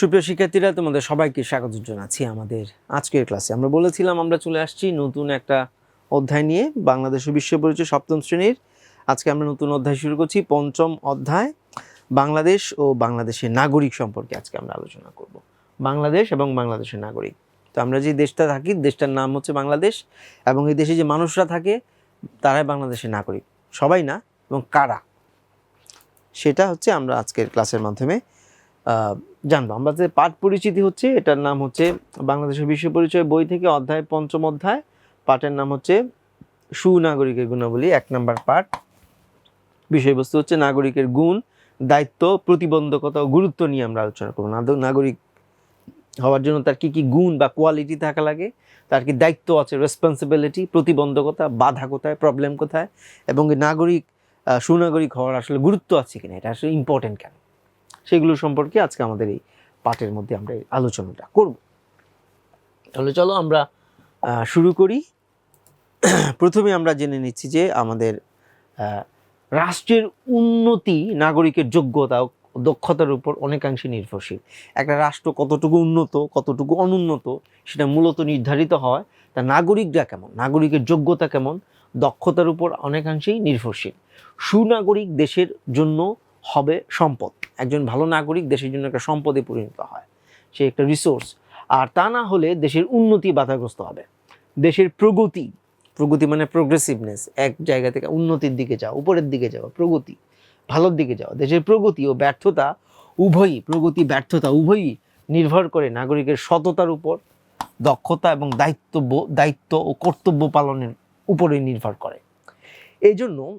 সুপ্রিয় শিক্ষার্থীরা, তোমাদের সবাইকে স্বাগত জানাচ্ছি আমাদের আজকের ক্লাসে। আমরা বলেছিলাম, আমরা চলে আসছি নতুন একটা অধ্যায় নিয়ে, বাংলাদেশ ও বিশ্ব পরিচয় সপ্তম শ্রেণির। আজকে আমরা নতুন অধ্যায় শুরু করছি, পঞ্চম অধ্যায়, বাংলাদেশ ও বাংলাদেশের নাগরিক সম্পর্কে আজকে আমরা আলোচনা করব। বাংলাদেশ এবং বাংলাদেশের নাগরিক। তো আমরা যে দেশটা থাকি, দেশটার নাম হচ্ছে বাংলাদেশ, এবং এই দেশে যে মানুষরা থাকে, তারাই বাংলাদেশের নাগরিক। সবাই না, এবং কারা? সেটা হচ্ছে আমরা আজকের ক্লাসের মাধ্যমে জানব। আমরা যে পাঠ পরিচিতি হচ্ছে, এটার নাম হচ্ছে বাংলাদেশের বিশ্ব পরিচয় বই থেকে অধ্যায় পঞ্চম অধ্যায়। পাঠের নাম হচ্ছে সুনাগরিকের গুণাবলী, এক নম্বর পাঠ। বিষয়বস্তু হচ্ছে নাগরিকের গুণ, দায়িত্ব, প্রতিবন্ধকতা ও গুরুত্ব নিয়ে আমরা আলোচনা করব। নাগরিক হওয়ার জন্য তার কি কি গুণ বা কোয়ালিটি থাকা লাগে? তার কি দায়িত্ব আছে? রেসপন্সিবিলিটি প্রতিবন্ধকতা, বাধা কোথায়? প্রবলেম কোথায়? এবং নাগরিক সুনাগরিক হওয়ার আসলে গুরুত্ব আছে কিনা? এটা আসলে ইম্পর্টেন্ট কেন? সেগুলো সম্পর্কে আজকে আমাদের এই পাঠের মধ্যে আমরা এই আলোচনাটা করব। তাহলে চলো আমরা শুরু করি। প্রথমে আমরা জেনে নিচ্ছি যে আমাদের রাষ্ট্রের উন্নতি নাগরিকের যোগ্যতা দক্ষতার উপর অনেকাংশে নির্ভরশীল। একটা রাষ্ট্র কতটুকু উন্নত, কতটুকু অনুন্নত, সেটা মূলত নির্ধারিত হয় তা নাগরিকরা কেমন, নাগরিকের যোগ্যতা কেমন, দক্ষতার উপর অনেকাংশেই নির্ভরশীল। সুনাগরিক দেশের জন্য হবে সম্পদ। একজন ভালো নাগরিক দেশের জন্য একটা সম্পদে পরিণত হয়। সে একটা রিসোর্স আর তা না হলে দেশের উন্নতি বাধাগ্রস্ত হবে। দেশের প্রগতি প্রগতি মানে প্রোগ্রেসিভনেস এক জায়গা থেকে উন্নতির দিকে যাওয়া, উপরের দিকে যাওয়া, প্রগতি, ভালোর দিকে যাওয়া। দেশের প্রগতি ও ব্যর্থতা উভয়ই, প্রগতি, ব্যর্থতা উভয়ই নির্ভর করে নাগরিকের সততার উপর, দক্ষতা এবং দায়িত্ব দায়িত্ব ও কর্তব্য পালনের উপরেই নির্ভর করে। এই জন্য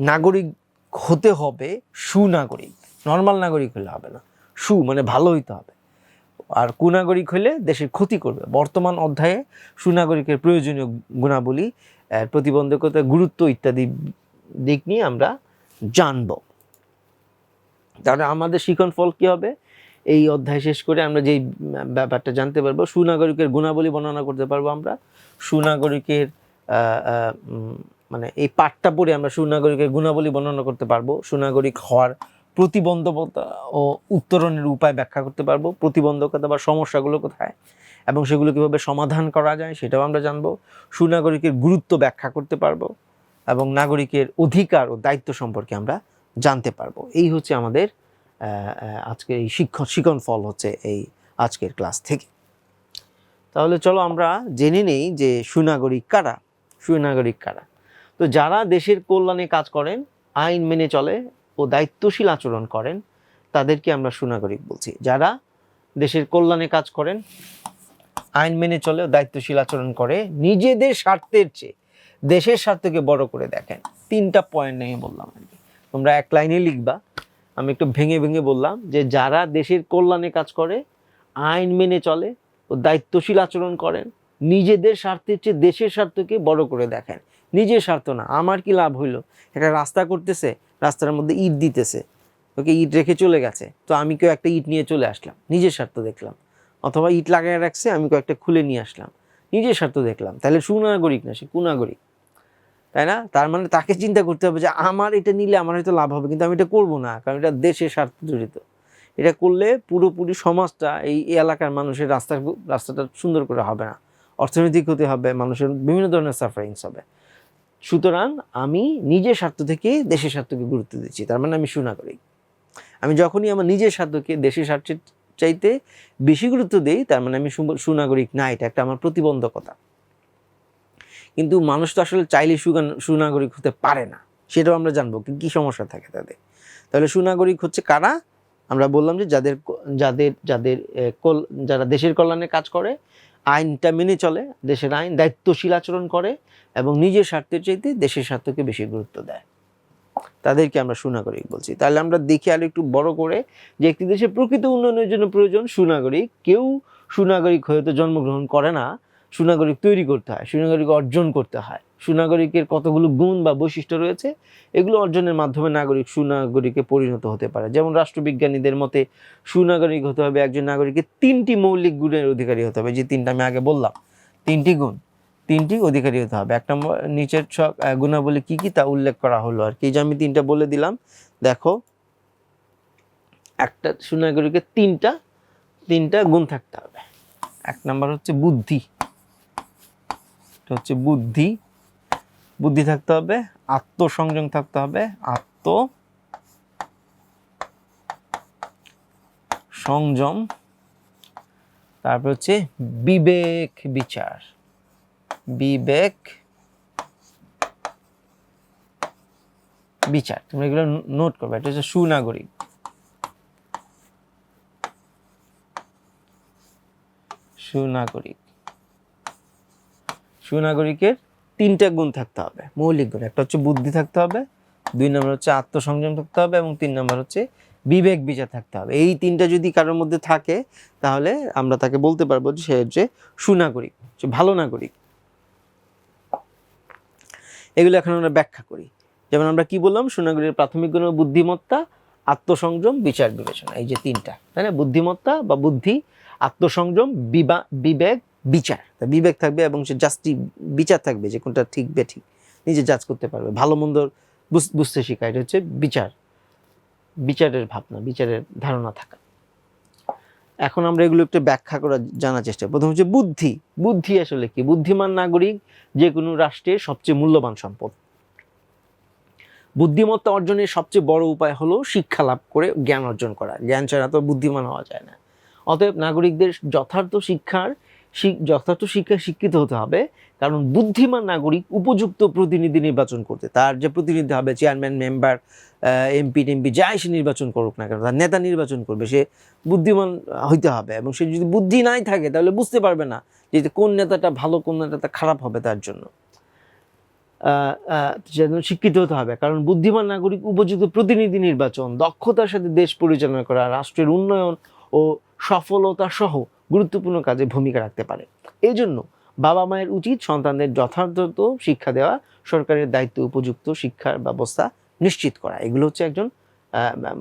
নাগরিক হতে হবে সুনাগরিক। নর্মাল নাগরিক হলে হবে না। সু মানে ভালো হইতে হবে। আর কুনাগরিক হলে দেশের ক্ষতি করবে। বর্তমান অধ্যায়ে সুনাগরিকের প্রয়োজনীয় গুণাবলী প্রতিবন্ধকতা, গুরুত্ব ইত্যাদি দিক নিয়ে আমরা জানব। তাহলে আমাদের শিখন ফল কি হবে? এই অধ্যায় শেষ করে আমরা যেই ব্যাপারটা জানতে পারব, সুনাগরিকের গুণাবলী বর্ণনা করতে পারব আমরা। সুনাগরিকের মানে এই পাঠটা পড়ে আমরা সুনাগরিকের গুণাবলী বর্ণনা করতে পারব। সুনাগরিক হওয়ার প্রতিবন্ধকতা ও উত্তরণের উপায় ব্যাখ্যা করতে পারব। প্রতিবন্ধকতা বা সমস্যাগুলো কোথায় এবং সেগুলো কীভাবে সমাধান করা যায় সেটাও আমরা জানব। সুনাগরিকের গুরুত্ব ব্যাখ্যা করতে পারব এবং নাগরিকের অধিকার ও দায়িত্ব সম্পর্কে আমরা জানতে পারব। এই হচ্ছে আমাদের আজকের এই শিক্ষণ শিক্ষণ ফল হচ্ছে এই আজকের ক্লাস থেকে। তাহলে চলো আমরা জেনে নেই যে সুনাগরিক কারা? সুনাগরিক কারা? তো যারা দেশের কল্যাণে কাজ করেন, আইন মেনে চলে ও দায়িত্বশীল আচরণ করেন, তাদেরকে আমরা সুনাগরিক বলছি। যারা দেশের কল্যাণে কাজ করেন, আইন মেনে চলে ও দায়িত্বশীল আচরণ করে, নিজেদের স্বার্থের চেয়ে দেশের স্বার্থকে বড় করে দেখেন। তিনটা পয়েন্ট নিয়ে বললাম আর কি তোমরা এক লাইনে লিখবা। আমি একটু ভেঙে ভেঙে বললাম যে, যারা দেশের কল্যাণে কাজ করে, আইন মেনে চলে ও দায়িত্বশীল আচরণ করেন, নিজেদের স্বার্থের চেয়ে দেশের স্বার্থকে বড় করে দেখেন। নিজের স্বার্থ না, আমার কি লাভ হইল? একটা রাস্তা করতেছে, রাস্তার মধ্যে ইট দিতেছে, ওকে ইট রেখে চলে গেছে, তো আমি কেউ একটা ইট নিয়ে চলে আসলাম, নিজের স্বার্থ দেখলাম। অথবা ইট লাগায় রাখছে, আমি কয়েকটা খুলে নিয়ে আসলাম, নিজের স্বার্থ দেখলাম। তাহলে সুনাগরিক না সে, কুনাগরিক, তাই না? তার মানে তাকে চিন্তা করতে হবে যে আমার এটা নিলে আমার হয়তো লাভ হবে, কিন্তু আমি এটা করব না, কারণ এটা দেশের স্বার্থ জড়িত। এটা করলে পুরোপুরি সমাজটা, এই এলাকার মানুষের রাস্তা রাস্তাটা সুন্দর করে হবে না। অর্থনৈতিক ক্ষতি হবে, মানুষের বিভিন্ন ধরনের সাফারিংস হবে। সুতরাং আমি নিজের স্বার্থ থেকে দেশের স্বার্থকে গুরুত্ব দিচ্ছি। তার মানে আমি সুনাগরিক। আমি যখনই আমার নিজের স্বার্থকে দেশের স্বার্থের চাইতে বেশি গুরুত্ব দিই, তার মানে আমি সুনাগরিক না, এটা একটা আমার প্রতিবন্ধকতা। কিন্তু মানুষ তো আসলে চাইলে সুনাগরিক হতে পারে না, সেটাও আমরা জানব কি কি সমস্যা থাকে তাদের। তাহলে সুনাগরিক হচ্ছে কারা? আমরা বললাম যে যাদের যাদের যাদের যারা দেশের কল্যাণে কাজ করে আইনটা মেনে চলে, দেশের আইন দায়িত্বশীল আচরণ করে এবং নিজের স্বার্থের চাইতে দেশের স্বার্থকে বেশি গুরুত্ব দেয়। তাদেরকে আমরা সুনাগরিক বলছি। তাহলে আমরা দেখি আর একটু বড় করে যে একটি দেশের প্রকৃত উন্নয়নের জন্য প্রয়োজন সুনাগরিক। কেউ সুনাগরিক হয়ে তো জন্মগ্রহণ করে না। সুনাগরিক তৈরি করতে হয়, সুনাগরিক অর্জন করতে হয়। সুনাগরিকের কতগুলো গুণ বা বৈশিষ্ট্য রয়েছে, এগুলো অর্জনের মাধ্যমে নাগরিক সুনাগরিকে পরিণত হতে পারে। যেমন রাষ্ট্রবিজ্ঞানীদের মতে, সুনাগরিক হতে হবে একজন নাগরিকের তিনটি মৌলিক গুণের অধিকারী হতে হবে। যে তিনটা আমি আগে বললাম, তিনটি গুণ, তিনটি অধিকারী হতে হবে। এক নম্বর নিচের ছক গুণাবলী কী কী তা উল্লেখ করা হলো আর কি। যে আমি তিনটা বলে দিলাম, দেখো, একটা সুনাগরিকের তিনটা তিনটা গুণ থাকতে হবে। এক নম্বর হচ্ছে বুদ্ধি। এটা হচ্ছে বুদ্ধি। বুদ্ধি থাকতে হবে, আত্মসংযম থাকতে হবে, আত্ম সংযম। তারপর হচ্ছে বিবেক বিচার। বিবেক বিচার। তুমি এগুলো নোট করবে, এটা হচ্ছে সুনাগরিক। সুনাগরিক। সুনাগরিকের তিনটা গুণ থাকতে হবে। মৌলিক গুণ। একটা হচ্ছে বুদ্ধি থাকতে হবে, দুই নম্বর হচ্ছে আত্মসংযম থাকতে হবে এবং তিন নম্বর হচ্ছে বিবেক বিচার থাকতে হবে। এই তিনটা যদি কারোর মধ্যে থাকে, তাহলে আমরা তাকে বলতে পারব যে সে হচ্ছে সুনাগরিক, সে ভালো নাগরিক। এগুলো এখন আমরা ব্যাখ্যা করি। যেমন আমরা কি বললাম? সুনাগরিকের প্রাথমিক গুণ বুদ্ধিমত্তা, আত্মসংযম, বিচার বিবেচনা। এই যে তিনটা, তাই না? বুদ্ধিমত্তা বা বুদ্ধি, আত্মসংযম, বিবা বিবেক বিচার। বিবেক থাকবে এবং সে জাস্টি বিচার থাকবে যে কোনটা ঠিক বেঠিক নিজে জাজ করতে পারবে। ভালো মন্দ বুঝ- বুঝতে শেখা। এটা হচ্ছে বিচার। বিচারের ভাবনা, বিচারের ধারণা থাকা। এখন আমরা এগুলো একটু ব্যাখ্যা করার, জানার চেষ্টা প্রথম হচ্ছে বুদ্ধি। বুদ্ধি আসলে কি? বুদ্ধিমান নাগরিক যে কোনো রাষ্ট্রের সবচেয়ে মূল্যবান সম্পদ। বুদ্ধিমত্তা অর্জনের সবচেয়ে বড় উপায় হলো শিক্ষা লাভ করে জ্ঞান অর্জন করা। জ্ঞান ছাড়া তো বুদ্ধিমান হওয়া যায় না। অতএব নাগরিকদের যথার্থ শিক্ষার শিক- যথার্থ শিক্ষায় শিক্ষিত হতে হবে। কারণ বুদ্ধিমান নাগরিক উপযুক্ত প্রতিনিধি নির্বাচন করতে, তার যে প্রতিনিধি হবে, চেয়ারম্যান, মেম্বার এমপি, টেমপি, যাই সে নির্বাচন করুক না কেন, তার নেতা নির্বাচন করবে, সে বুদ্ধিমান হইতে হবে এবং সে যদি বুদ্ধি নাই থাকে, তাহলে বুঝতে পারবে না যে কোন নেতাটা ভালো, কোন নেতাটা খারাপ হবে তার জন্য। যেন শিক্ষিত হতে হবে। কারণ বুদ্ধিমান নাগরিক উপযুক্ত প্রতিনিধি নির্বাচন, দক্ষতার সাথে দেশ পরিচালনা করা, রাষ্ট্রের উন্নয়ন ও সফলতা সহ গুরুত্বপূর্ণ কাজে ভূমিকা রাখতে পারে। এই জন্য বাবা মায়ের উচিত সন্তানদের যথার্থ শিক্ষা দেওয়া, সরকারের দায়িত্ব উপযুক্ত শিক্ষার ব্যবস্থা নিশ্চিত করা। এগুলো হচ্ছে একজন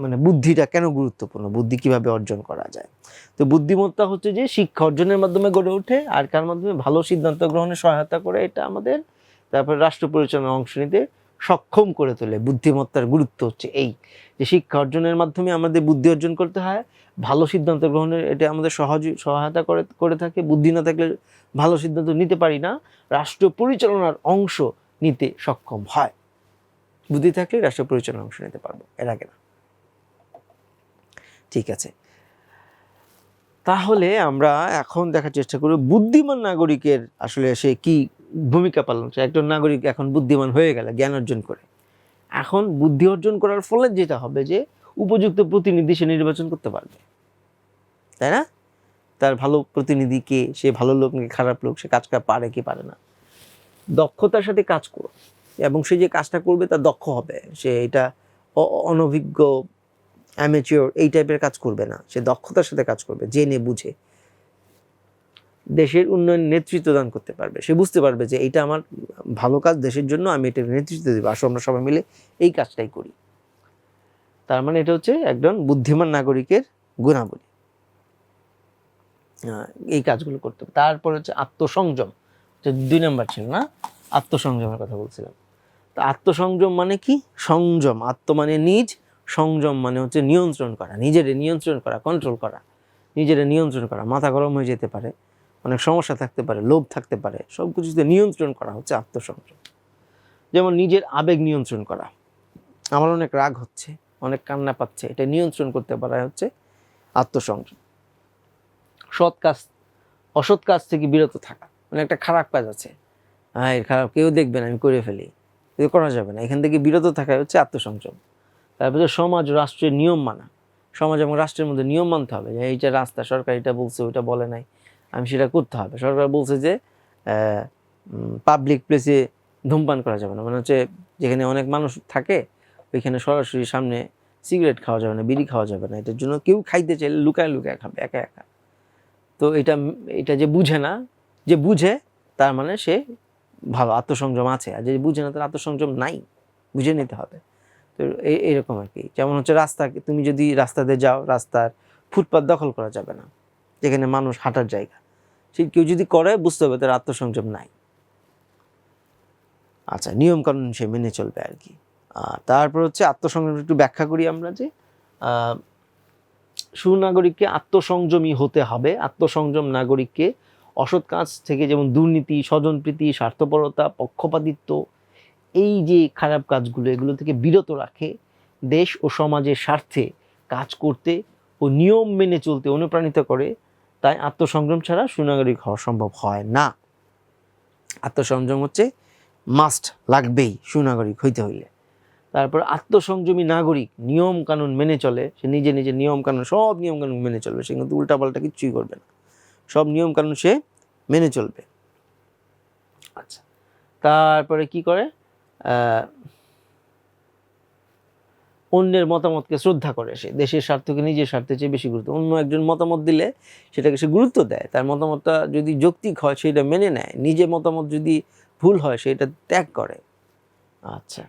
মানে বুদ্ধিটা কেন গুরুত্বপূর্ণ? বুদ্ধি কীভাবে অর্জন করা যায়? তো বুদ্ধিমত্তা হচ্ছে যে শিক্ষা অর্জনের মাধ্যমে গড়ে ওঠে আর কার মাধ্যমে? ভালো সিদ্ধান্ত গ্রহণে সহায়তা করে। এটা আমাদের, তারপরে রাষ্ট্র পরিচালনায় অংশ নিতে সক্ষম করে তোলে। বুদ্ধিমত্তার গুরুত্ব হচ্ছে এই যে শিক্ষা অর্জনের মাধ্যমে আমাদের বুদ্ধি অর্জন করতে হয়, ভালো সিদ্ধান্ত গ্রহণের এটা আমাদের সহজ সহায়তা করে করে থাকে। বুদ্ধি না থাকলে ভালো সিদ্ধান্ত নিতে পারি না। রাষ্ট্র পরিচালনার অংশ নিতে সক্ষম হয়। বুদ্ধি থাকলে রাষ্ট্র পরিচালনার অংশ নিতে পারব, এর আগে না। ঠিক আছে। তাহলে আমরা এখন দেখার চেষ্টা করব বুদ্ধিমান নাগরিকের আসলে সে কি ভূমিকা পালন করছে। একজন নাগরিক এখন বুদ্ধিমান হয়ে গেল, জ্ঞান অর্জন করে। এখন বুদ্ধি অর্জন করার ফলে যেটা হবে যে উপযুক্ত প্রতিনিধি সে নির্বাচন করতে পারবে। তাই না? তার ভালো প্রতিনিধি কে, সে ভালো লোক নাকি খারাপ লোক, সে কাজটা পারে কি পারে না। দক্ষতার সাথে কাজ করো। এবং সে যে কাজটা করবে তা দক্ষ হবে। সে এটা অনভিজ্ঞ অ্যামেচিওর এই টাইপের কাজ করবে না। সে দক্ষতার সাথে কাজ করবে, জেনে বুঝে। দেশের উন্নয়ন নেতৃত্ব দান করতে পারবে। সে বুঝতে পারবে যে এটা আমার ভালো কাজ, দেশের জন্য আমি এটা নেতৃত্ব দেবো। আসো, আমরা সবাই মিলে এই কাজটাই করি। তার মানে এটা হচ্ছে একজন বুদ্ধিমান নাগরিকের গুণাবলী। এই কাজগুলো করতে হবে। তারপর হচ্ছে আত্মসংযম। যে দুই নাম্বার ছিল না? আত্মসংযমের কথা বলছিলাম। তো আত্মসংযম মানে কি? সংযম। আত্ম মানে নিজ, সংযম মানে হচ্ছে নিয়ন্ত্রণ করা। নিজেরে নিয়ন্ত্রণ করা কন্ট্রোল করা। নিজেরে নিয়ন্ত্রণ করা। মাথা গরম হয়ে যেতে পারে। অনেক সমস্যা থাকতে পারে, লোভ থাকতে পারে সব কিছুতে নিয়ন্ত্রণ করা হচ্ছে আত্মসংযম। যেমন নিজের আবেগ নিয়ন্ত্রণ করা। আমার অনেক রাগ হচ্ছে, অনেক কান্না পাচ্ছে, এটা নিয়ন্ত্রণ করতে পারা হচ্ছে আত্মসংযম। সৎ কাজ, অসৎ কাজ থেকে বিরত থাকা। মানে একটা খারাপ কাজ আছে। হ্যাঁ এর খারাপ কেউ দেখবে না, আমি করে ফেলি। এটা করা যাবে না। এখান থেকে বিরত থাকাই হচ্ছে আত্মসংযম। তারপরে সমাজ, রাষ্ট্রের নিয়ম মানা। সমাজ এবং রাষ্ট্রের মধ্যে নিয়ম মানতে হবে যে, এইটা রাস্তা, সরকার এটা বলছে, ওইটা বলে নাই। আমি সেটা করতে হবে। সরকার বলছে যে পাবলিক প্লেসে ধূমপান করা যাবে না। মানে হচ্ছে যেখানে অনেক মানুষ থাকে, ওইখানে সরাসরি সামনে সিগারেট খাওয়া যাবে না, বিড়ি খাওয়া যাবে না। এটার জন্য কেউ খাইতে চাইলে লুকায় লুকায় খাবে, একা একা। তো এটা এটা যে বুঝে না, যে বুঝে, তার মানে সে ভালো আত্মসংযম আছে। আর যে বুঝে না, তার আত্মসংযম নাই। বুঝে নিতে হবে। তো এই এরকম আর কি। যেমন হচ্ছে রাস্তা, তুমি যদি রাস্তাতে যাও, রাস্তার ফুটপাত দখল করা যাবে না। যেখানে মানুষ হাঁটার জায়গা। সে কেউ যদি করে, বুঝতে হবে তার আত্মসংযম নাই। আচ্ছা নিয়মকানুন সে মেনে চলবে আর কি। তারপর হচ্ছে আত্মসংযম একটু ব্যাখ্যা করি আমরা যে সুনাগরিককে আত্মসংযমী হতে হবে। আত্মসংযম নাগরিককে অসৎ কাজ থেকে যেমন দুর্নীতি, স্বজনপ্রীতি, স্বার্থপরতা, পক্ষপাতিত্ব, এই যে খারাপ কাজগুলো, এগুলো থেকে বিরত রাখে দেশ ও সমাজের স্বার্থে কাজ করতে ও নিয়ম মেনে চলতে অনুপ্রাণিত করে। তাই আত্মসংযম ছাড়া সুনাগরিক হওয়া সম্ভব হয় না। আত্মসংযম হচ্ছে মাস্ট লাগবেই সুনাগরিক হইতে হইলে। তারপর আত্মসংযমী নাগরিক নিয়ম কানুন মেনে চলে, সে নিজে নিজে নিয়ম কানুন, সব নিয়ম কানুন মেনে চলবে, সে কিন্তু উল্টাপাল্টা কিচ্ছুই করবে না। সব নিয়ম কানুন সে মেনে চলবে। আচ্ছা তারপরে কি করে? অন্যের মতামতকে শ্রদ্ধা করে। সে দেশের স্বার্থকে নিজের স্বার্থের চেয়ে বেশি গুরুত্ব। অন্য একজন মতামত দিলে সেটাকে সে গুরুত্ব দেয়। তার মতামতটা যদি যৌক্তিক হয়, সেটা মেনে নেয়। নিজে মতামত যদি ভুল হয়, সেটা ত্যাগ করে। আচ্ছা।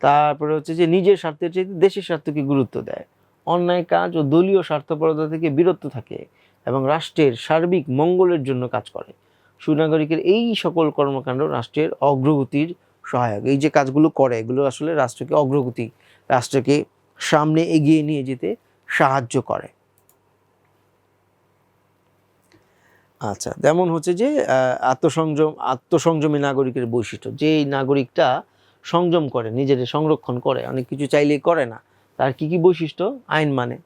তারপরে হচ্ছে যে নিজের স্বার্থের চেয়ে দেশের স্বার্থকে গুরুত্ব দেয়। অন্যায় কাজ ও দলীয় স্বার্থপরতা থেকে বিরত থাকে এবং রাষ্ট্রের সার্বিক মঙ্গলের জন্য কাজ করে। সুনাগরিকের এই সকল কর্মকাণ্ড রাষ্ট্রের অগ্রগতির সহায়ক। এই যে কাজগুলো করে, এগুলো আসলে রাষ্ট্রকে অগ্রগতি, রাষ্ট্রকে সামনে এগিয়ে নিয়ে যেতে সাহায্য করে। আচ্ছা যেমন হচ্ছে যে আত্মসংযম, আত্মসংযমী নাগরিকের বৈশিষ্ট্য। যে নাগরিকটা সংযম করে নিজের সংরক্ষণ করে, অনেক কিছু চাইলেই করে না, তার কি কি বৈশিষ্ট্য? আইন মানে।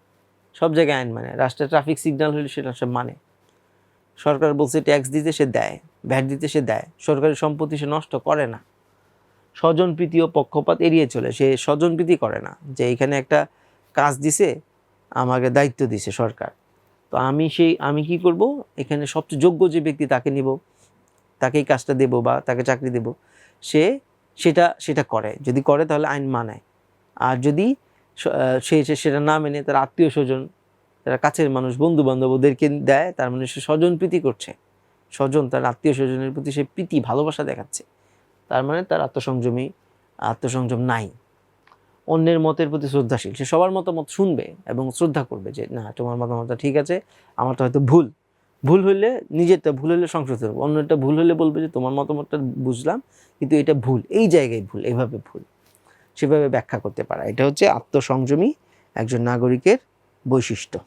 সব জায়গায় আইন মানে। রাষ্ট্রের ট্রাফিক সিগন্যাল হলে সেটা সে মানে। সরকার বলছে ট্যাক্স দিতে সে দেয় ভ্যাট দিতে সে দেয়। সরকারি সম্পত্তি সে নষ্ট করে না। স্বজনপ্রীতি ও পক্ষপাত এড়িয়ে চলে। সে স্বজনপ্রীতি করে না যে এখানে একটা কাজ দিছে, আমাকে দায়িত্ব দিছে সরকার। তো আমি সেই, আমি কি করব? এখানে সবচেয়ে যোগ্য যে ব্যক্তি তাকে নিব তাকে এই কাজটা দেব বা তাকে চাকরি দেব। সে সেটা সেটা করে। যদি করে তাহলে আইন মানায়। আর যদি সে সেটা না মেনে তার আত্মীয় স্বজন, তারা কাছের মানুষ বন্ধু বান্ধব ওদেরকে দেয়, তার মানে সে স্বজন প্রীতি করছে। স্বজন তার আত্মীয় স্বজনের প্রতি সে প্রীতি, ভালোবাসা দেখাচ্ছে। তার মানে তার আত্মসংযমী, আত্মসংযম নাই। অন্যের মতের প্রতি শ্রদ্ধাশীল। সে সবার মতামত শুনবে এবং শ্রদ্ধা করবে যে, না, তোমার মতামতটা ঠিক আছে, আমারটা হয়তো ভুল। ভুল হইলে নিজেরটা, ভুল হলে সংশোধন করব। অন্যটা ভুল হলে বলবে যে, তোমার মতামতটা বুঝলাম, কিন্তু এটা ভুল। এই জায়গায় ভুল, এইভাবে ভুল। সেভাবে ব্যাখ্যা করতে পারা। এটা হচ্ছে আত্মসংযমী একজন নাগরিকের বৈশিষ্ট্য।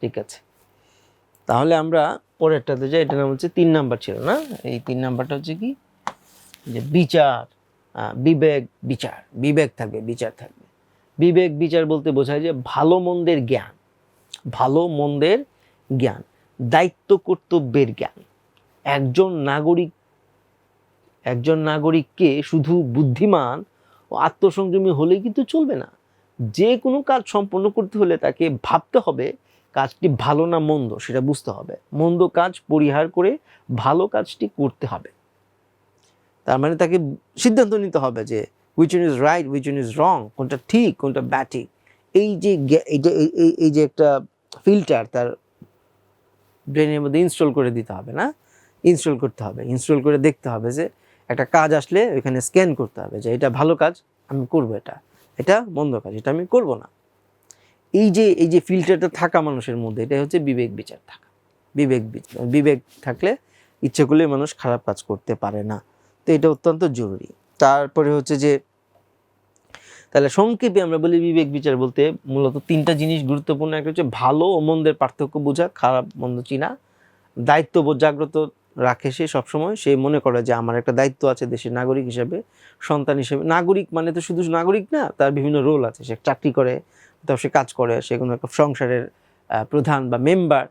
ঠিক আছে। তাহলে আমরা পরেরটাতে যাই এটা নাম হচ্ছে তিন নাম্বার ছিল, না? এই তিন নাম্বারটা হচ্ছে কি? যে বিচার বিবেক বিচার, বিবেক থাকবে, বিচার থাকবে। বিবেক বিচার বলতে বোঝায় যে ভালো মন্দের জ্ঞান, ভালো মন্দের জ্ঞান, দায়িত্ব কর্তব্যের জ্ঞান। একজন নাগরিক, একজন নাগরিককে শুধু বুদ্ধিমান ও আত্মসংযমী হলেই কিন্তু চলবে না। যে কোনো কাজ সম্পন্ন করতে হলে তাকে ভাবতে হবে কাজটি ভালো না মন্দ, সেটা বুঝতে হবে। মন্দ কাজ পরিহার করে ভালো কাজটি করতে হবে। তার মানে তাকে সিদ্ধান্ত নিতে হবে যে which is right which is wrong কোনটা ঠিক, কোনটা ব্যাঠিক এই যে এইটা এই- এই- এই যে একটা ফিল্টার তার ব্রেনের মধ্যে ইনস্টল করে দিতে হবে, না? ইনস্টল করতে হবে। ইনস্টল করে দেখতে হবে যে, একটা কাজ আসলে ওইখানে স্ক্যান করতে হবে যে, এটা ভালো কাজ, আমি করব এটা। এটা মন্দ কাজ, এটা আমি করব না। এই যে এই যে ফিল্টারটা থাকা মানুষের মধ্যে এটা হচ্ছে বিবেক বিচার থাকা। বিবেক বিবেক থাকলে ইচ্ছে করলে মানুষ খারাপ কাজ করতে পারে না। তো এটা অত্যন্ত জরুরি। তারপরে হচ্ছে যে, তাহলে সংক্ষেপে আমরা বলি বিবেক বিচার বলতে মূলত তিনটা জিনিস গুরুত্বপূর্ণ। একটা হচ্ছে ভালো ও মন্দের পার্থক্য বোঝা, খারাপ মন্দ চিনা। দায়িত্ববোধ জাগ্রত রাখে সে সবসময়। সে মনে করে যে আমার একটা দায়িত্ব আছে দেশের নাগরিক হিসেবে, সন্তান হিসেবে। নাগরিক মানে তো শুধু নাগরিক না, তার বিভিন্ন রোল আছে। সে চাকরি করে তারপর সে কাজ করে, সে কোনো একটা সংসারের প্রধান বা মেম্বার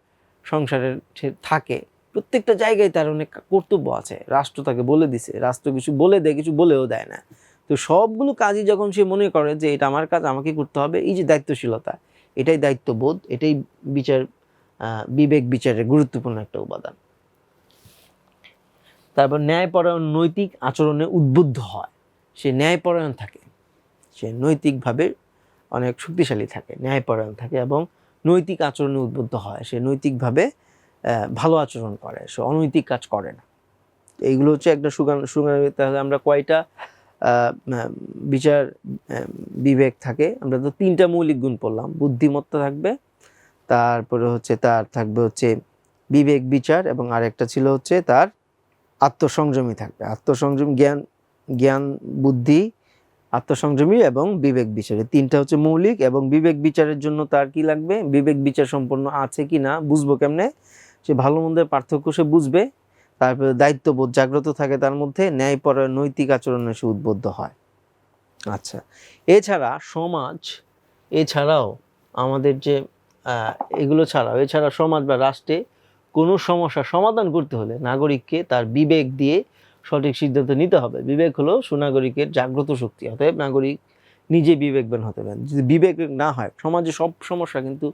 সংসারের সে থাকে। প্রত্যেকটা জায়গায় তার অনেক কর্তব্য আছে। রাষ্ট্র তাকে বলে দিছে। রাষ্ট্র কিছু বলে দেয়, কিছু বলেও দেয় না। তো সবগুলো কাজই যখন সে মনে করে যে এটা আমার কাজ, আমাকে করতে হবে, এই যে দায়িত্বশীলতা, এটাই দায়িত্ববোধ, এটাই বিচার বিবেক বিচারের গুরুত্বপূর্ণ একটা উপাদান। তারপর ন্যায়পরায়ণ নৈতিক আচরণে উদ্বুদ্ধ হয়। সে ন্যায়পরায়ণ থাকে। সে নৈতিকভাবে অনেক শক্তিশালী থাকে, ন্যায়পরায়ণ থাকে এবং নৈতিক আচরণে উদ্বুদ্ধ হয়। সে নৈতিকভাবে ভালো আচরণ করে, সে অনৈতিক কাজ করে না। এইগুলো হচ্ছে একটা সুগান সুগান তাহলে আমরা কয়টা বিচার বিবেক থাকে। আমরা তো তিনটা মৌলিক গুণ পড়লাম। বুদ্ধিমত্তা থাকবে, তারপরে হচ্ছে তার থাকবে হচ্ছে বিবেক, বিচার এবং আরেকটা ছিল হচ্ছে তার আত্মসংযমী থাকবে। আত্মসংযম, জ্ঞান জ্ঞান, বুদ্ধি আত্মসংযমী এবং বিবেক বিচারে। তিনটা হচ্ছে মৌলিক এবং বিবেক বিচারের জন্য তার কি লাগবে? বিবেক বিচার সম্পন্ন আছে কি না? বুঝব কেমনে? সে ভালো মন্দের পার্থক্য সে বুঝবে। তারপরে দায়িত্ববোধ জাগ্রত থাকে তার মধ্যে, ন্যায়পরায়ণ নৈতিক আচরণে সে উদ্বুদ্ধ হয়। আচ্ছা এছাড়া সমাজ, এছাড়াও আমাদের যে এগুলো ছাড়াও, এছাড়া সমাজ বা রাষ্ট্রে কোনো সমস্যা সমাধান করতে হলে নাগরিককে তার বিবেক দিয়ে সঠিক সিদ্ধান্ত নিতে হবে। বিবেক হলো সুনাগরিকের জাগ্রত শক্তি, অতএব নাগরিক নিজে বিবেকবান হতে পারেন। যদি বিবেক না হয়, সমাজে সব সমস্যা কিন্তু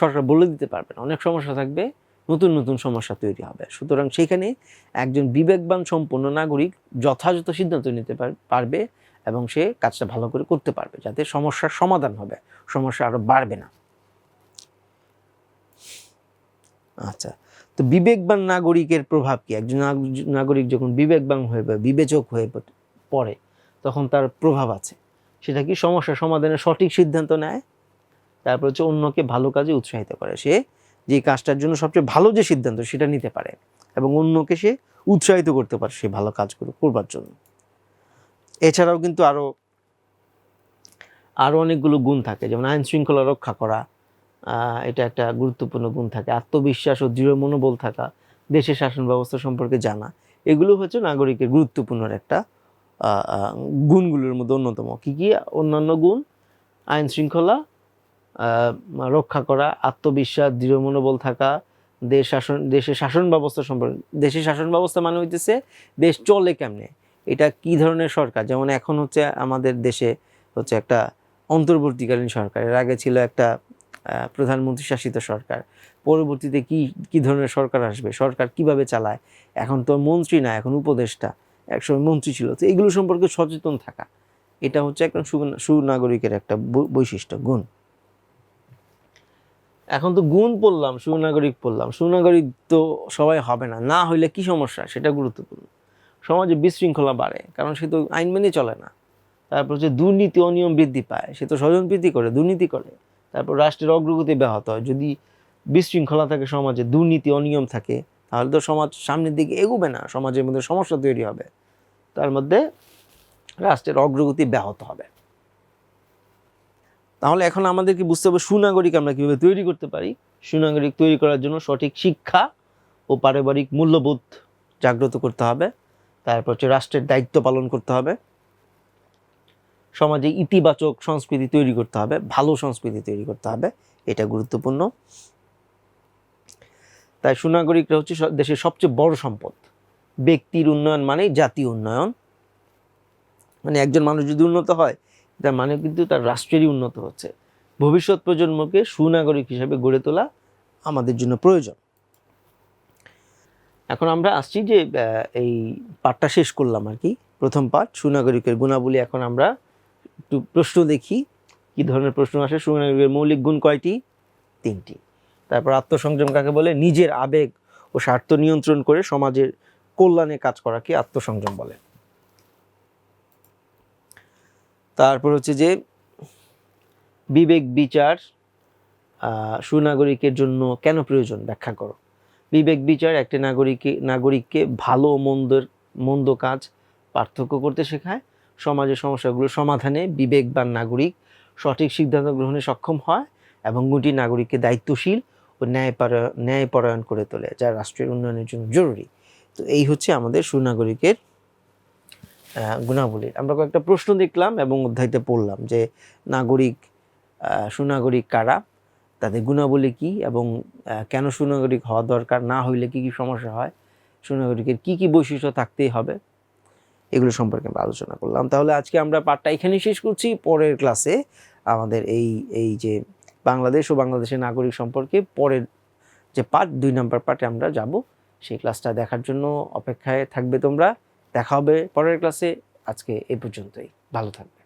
সরকার বলে দিতে পারবে না। অনেক সমস্যা থাকবে, নতুন নতুন সমস্যা তৈরি হবে। সুতরাং সেখানে একজন বিবেকবান সম্পন্ন নাগরিক যথাযথ সিদ্ধান্ত নিতে পারবে এবং সে কাজটা ভালো করে করতে পারবে, যাতে সমস্যার সমাধান হবে। সমস্যা আরও বাড়বে না। আচ্ছা। তো বিবেকবান নাগরিকের প্রভাব কি? একজন নাগ- নাগরিক যখন বিবেকবান হয়ে বা বিবেচক হয়ে পড়ে, তখন তার প্রভাব আছে। সেটা কি সমস্যা? সমাধানের সঠিক সিদ্ধান্ত নেয়। তারপর হচ্ছে অন্যকে ভালো কাজে উৎসাহিত করে। সে যে কাজটার জন্য সবচেয়ে ভালো যে সিদ্ধান্ত, সেটা নিতে পারে এবং অন্যকে সে উৎসাহিত করতে পারে সে ভালো কাজ করে করবার জন্য। এছাড়াও কিন্তু আরও আরও অনেকগুলো গুণ থাকে। যেমন আইন শৃঙ্খলা রক্ষা করা এটা একটা গুরুত্বপূর্ণ গুণ থাকে। আত্মবিশ্বাস ও দৃঢ় মনোবল থাকা, দেশের শাসন ব্যবস্থা সম্পর্কে জানা, এগুলো হচ্ছে নাগরিকের গুরুত্বপূর্ণ একটা গুণগুলোর মধ্যে অন্যতম। কি কি? অন্যান্য গুণ? আইন শৃঙ্খলা রক্ষা করা, আত্মবিশ্বাস, দৃঢ় মনোবল থাকা, দেশ শাসন, দেশের শাসন ব্যবস্থা সম্পর্কে, দেশের শাসন ব্যবস্থা মানে হইতেছে দেশ চলে কেমনে? এটা কি ধরনের সরকার? যেমন এখন হচ্ছে আমাদের দেশে হচ্ছে একটা অন্তর্বর্তীকালীন সরকার। এর আগে ছিল একটা প্রধানমন্ত্রী শাসিত সরকার। পরবর্তীতে কি কি ধরনের সরকার আসবে? সরকার কীভাবে চালায়? এখন তো মন্ত্রী না, এখন উপদেষ্টা। একসময় মন্ত্রী ছিল। তো এগুলো সম্পর্কে সচেতন থাকা। এটা হচ্ছে একজন সুনাগরিকের একটা বৈশিষ্ট্য, গুণ। এখন তো গুণ পড়লাম, সুনাগরিক পড়লাম। সুনাগরিক তো সবাই হবে না। না হইলে কি সমস্যা? সেটা গুরুত্বপূর্ণ। সমাজে বিশৃঙ্খলা বাড়ে, কারণ সে তো আইন মেনে চলে না। তারপর হচ্ছে দুর্নীতি অনিয়ম বৃদ্ধি পায়। সে তো স্বজনপ্রীতি করে, দুর্নীতি করে। তারপর রাষ্ট্রের অগ্রগতি ব্যাহত হয়। যদি বিশৃঙ্খলা থাকে সমাজে, দুর্নীতি, অনিয়ম থাকে, তাহলে তো সমাজ সামনের দিকে এগোবে না, সমাজের মধ্যে সমস্যা তৈরি হবে। তার মধ্যে রাষ্ট্রের অগ্রগতি ব্যাহত হবে। তাহলে এখন আমাদেরকে বুঝতে হবে সুনাগরিক আমরা কীভাবে তৈরি করতে পারি। সুনাগরিক তৈরি করার জন্য সঠিক শিক্ষা ও পারিবারিক মূল্যবোধ জাগ্রত করতে হবে। তারপর হচ্ছে রাষ্ট্রের দায়িত্ব পালন করতে হবে। সমাজে ইতিবাচক সংস্কৃতি তৈরি করতে হবে, ভালো সংস্কৃতি তৈরি করতে হবে, এটা গুরুত্বপূর্ণ। তাই সুনাগরিকরা হচ্ছে দেশের সবচেয়ে বড় সম্পদ। ব্যক্তির উন্নয়ন মানে জাতীয় উন্নয়ন। মানে একজন মানুষ যদি উন্নত হয়, তার মানে কিন্তু তার রাষ্ট্রেরই উন্নত হচ্ছে। ভবিষ্যৎ প্রজন্মকে সুনাগরিক হিসেবে গড়ে তোলা আমাদের জন্য প্রয়োজন। এখন আমরা আসছি যে এই পাঠটা শেষ করলাম আর কি। প্রথম পাঠ, সুনাগরিকের গুণাবলী। এখন আমরা একটু প্রশ্ন দেখি, কি ধরনের প্রশ্ন আসে? সুনাগরিকের মৌলিক গুণ কয়টি? তিনটি। তারপর আত্মসংযম কাকে বলে? নিজের আবেগ ও স্বার্থ নিয়ন্ত্রণ করে সমাজের কল্যাণে কাজ করাকে আত্মসংযম বলে? তারপর হচ্ছে যে, বিবেক বিচার সুনাগরিকের জন্য কেন প্রয়োজন? ব্যাখ্যা করো। বিবেক বিচার একটি নাগরিককে নাগরিককে ভালো মন্দের, মন্দ কাজ পার্থক্য করতে শেখায়। সমাজের সমস্যাগুলো সমাধানে বিবেকবান নাগরিক সঠিক সিদ্ধান্ত গ্রহণে সক্ষম হয় এবং গুটি নাগরিককে দায়িত্বশীল ও ন্যায়পরায়ণ ন্যায়পরায়ণ করে তোলে, যা রাষ্ট্রের উন্নয়নের জন্য জরুরি। তো এই হচ্ছে আমাদের সুনাগরিকের গুণাবলীর আমরা কয়েকটা প্রশ্ন দেখলাম এবং অধ্যায়তে পড়লাম যে নাগরিক সুনাগরিক কারা, তাদের গুণাবলী কি এবং কেন সুনাগরিক হওয়া দরকার, না হইলে কি কি সমস্যা হয়, সুনাগরিকের কি কি বৈশিষ্ট্য থাকতেই হবে। এগুলো সম্পর্কে আমরা আলোচনা করলাম। তাহলে আজকে আমরা পাঠটা এখানেই শেষ করছি। পরের ক্লাসে আমাদের এই এই যে বাংলাদেশ ও বাংলাদেশের নাগরিক সম্পর্কে পরের যে পার্ট দুই নম্বর পার্টে আমরা যাব, সেই ক্লাসটা দেখার জন্য অপেক্ষায় থাকবে তোমরা। দেখা হবে পরের ক্লাসে আজকে এ পর্যন্তই। ভালো থাকবে।